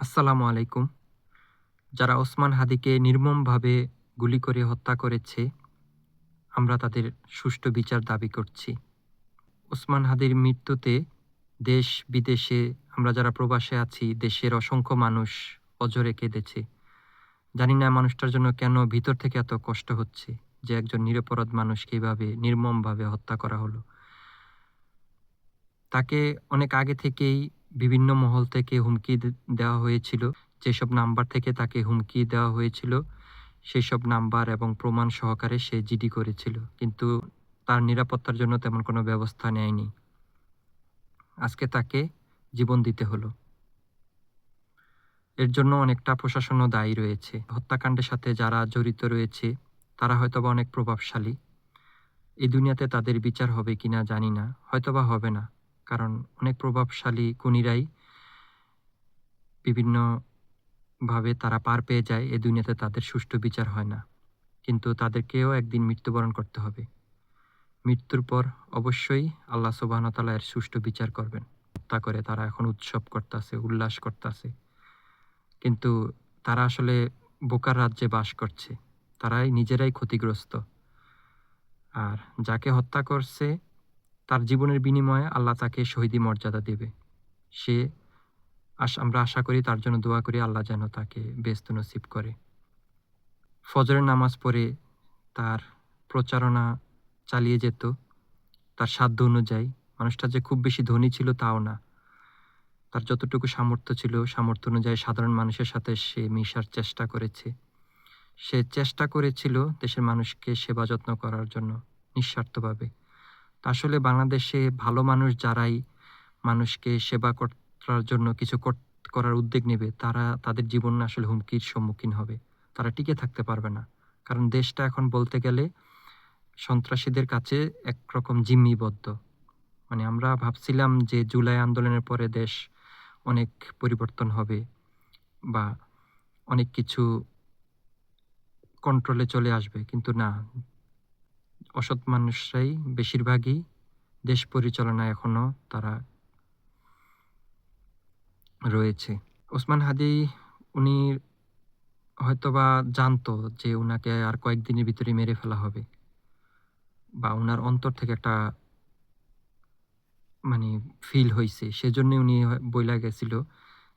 আসসালামু আলাইকুম। যারা ওসমান হাদিকে নির্মমভাবে গুলি করে হত্যা করেছে, আমরা তাদের সুষ্ঠু বিচার দাবি করছি। ওসমান হাদির মৃত্যুতে দেশ বিদেশে আমরা যারা প্রবাসে আছি, দেশের অসংখ্য মানুষ অজরে কেঁদেছে। জানি না মানুষটার জন্য কেন ভিতর থেকে এত কষ্ট হচ্ছে যে একজন নিরপরাধ মানুষকে এইভাবে নির্মমভাবে হত্যা করা হলো। তাকে অনেক আগে থেকেই বিভিন্ন মহল থেকে হুমকি দেওয়া হয়েছিল। যেসব নাম্বার থেকে তাকে হুমকি দেওয়া হয়েছিল সেই সব নাম্বার এবং প্রমাণ সহকারে সে জিডি করেছিল। কিন্তু তার নিরাপত্তার জন্য তেমন কোনো ব্যবস্থা নেয়নি। আজকে তাকে জীবন দিতে হলো। এর জন্য অনেকটা প্রশাসনও দায়ী রয়েছে। হত্যাকাণ্ডের সাথে যারা জড়িত রয়েছে, তারা হয়তোবা অনেক প্রভাবশালী। এই দুনিয়াতে তাদের বিচার হবে কিনা জানি না, হয়তোবা হবে না। কারণ অনেক প্রভাবশালী খুনিরাই বিভিন্ন ভাবে তারা পার পেয়ে যায় এ দুনিয়াতে তাদের সুষ্ঠু বিচার হয় না। কিন্তু তাদেরকেও একদিন মৃত্যুবরণ করতে হবে। মৃত্যুর পর অবশ্যই আল্লাহ সুবাহতালা এর সুষ্ঠু বিচার করবেন। হত্যা করে তারা এখন উৎসব করতেছে, উল্লাস করতেছে। কিন্তু তারা আসলে বোকার রাজ্যে বাস করছে। তারাই নিজেরাই ক্ষতিগ্রস্ত। আর যাকে হত্যা করছে তার জীবনের বিনিময়ে আল্লাহ তাকে শহীদি মর্যাদা দেবে। সে আশ আমরা আশা করি তার জন্য দোয়া করি আল্লাহ যেন তাকে ব্যস্ত নসিব করে। ফজরের নামাজ পড়ে তার প্রচারণা চালিয়ে যেত, তার সাধ্য অনুযায়ী। মানুষটা যে খুব বেশি ধনী ছিল তাও না। তার যতটুকু সামর্থ্য ছিল, সামর্থ্য অনুযায়ী সাধারণ মানুষের সাথে সে মিশার চেষ্টা করেছে। সে চেষ্টা করেছিল দেশের মানুষকে সেবা যত্ন করার জন্য নিঃস্বার্থভাবে। আসলে বাংলাদেশে ভালো মানুষ যারাই মানুষকে সেবা করার জন্য কিছু করার উদ্যোগ নেবে, তারা, তাদের জীবন আসলে হুমকির সম্মুখীন হবে। তারা টিকে থাকতে পারবে না। কারণ দেশটা এখন বলতে গেলে সন্ত্রাসীদের কাছে একরকম জিম্মিবদ্ধ। মানে আমরা ভাবছিলাম যে জুলাই আন্দোলনের পরে দেশ অনেক পরিবর্তন হবে বা অনেক কিছু কন্ট্রোলে চলে আসবে, কিন্তু না। অসৎ মানুষরাই বেশিরভাগই দেশ পরিচালনায় এখনও তারা রয়েছে। ওসমান হাদি, উনি হয়তোবা জানতো যে ওনাকে আর কয়েকদিনের ভিতরে মেরে ফেলা হবে বা ওনার অন্তর থেকে একটা মানে ফিল হয়েছে সেজন্য উনি বইলা গেছিল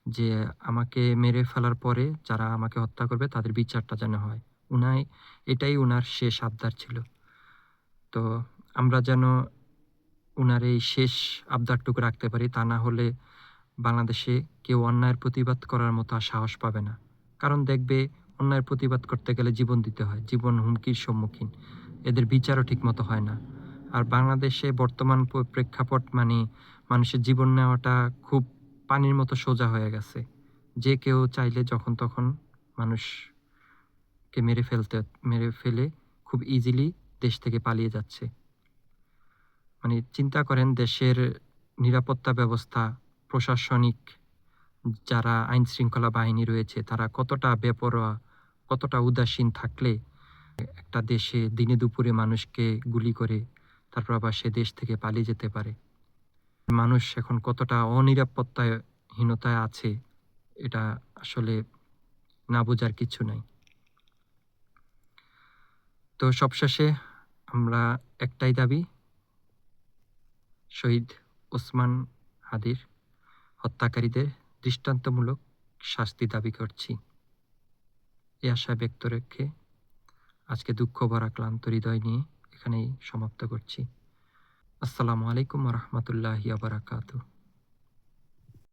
যে আমাকে মেরে ফেলার পরে যারা আমাকে হত্যা করবে তাদের বিচারটা যেন হয়। উনাই, এটাই ওনার শেষ আবদার ছিল। তো আমরা যেন উনার এই শেষ আবদারটুকু রাখতে পারি, তা না হলে বাংলাদেশে কেউ অন্যায়ের প্রতিবাদ করার মতো আর সাহস পাবে না। কারণ দেখবে, অন্যায়ের প্রতিবাদ করতে গেলে জীবন দিতে হয়, জীবন হুমকির সম্মুখীন। এদের বিচারও ঠিকমতো হয় না। আর বাংলাদেশে বর্তমান প্রেক্ষাপট মানে মানুষের জীবন নেওয়াটা খুব পানির মতো সোজা হয়ে গেছে। যে কেউ চাইলে যখন তখন মানুষকে মেরে ফেলতে, মেরে ফেলে খুব ইজিলি দেশ থেকে পালিয়ে যাচ্ছে। মানে চিন্তা করেন, দেশের নিরাপত্তা ব্যবস্থা, প্রশাসনিক যারা আইন শৃঙ্খলা বাহিনী রয়েছে, তারা কতটা বেপরোয়া, কতটা উদাসীন থাকলে একটা দেশে দিনে দুপুরে মানুষকে গুলি করে তারপর আবার সে দেশ থেকে পালিয়ে যেতে পারে। মানুষ এখন কতটা অনিরাপত্তাহীনতায় আছে, এটা আসলে না বোঝার কিছু নাই। তো সবশেষে আমরা একটাই দাবি, শহীদ ওসমান হাদির হত্যাকারীদের দৃষ্টান্তমূলক শাস্তি দাবি করছি। এ আশা ব্যক্ত রেখে আজকে দুঃখ ভরা, ক্লান্ত হৃদয় নিয়ে এখানেই সমাপ্ত করছি। আসসালামু আলাইকুম রহমতুল্লাহ আবরাকাতু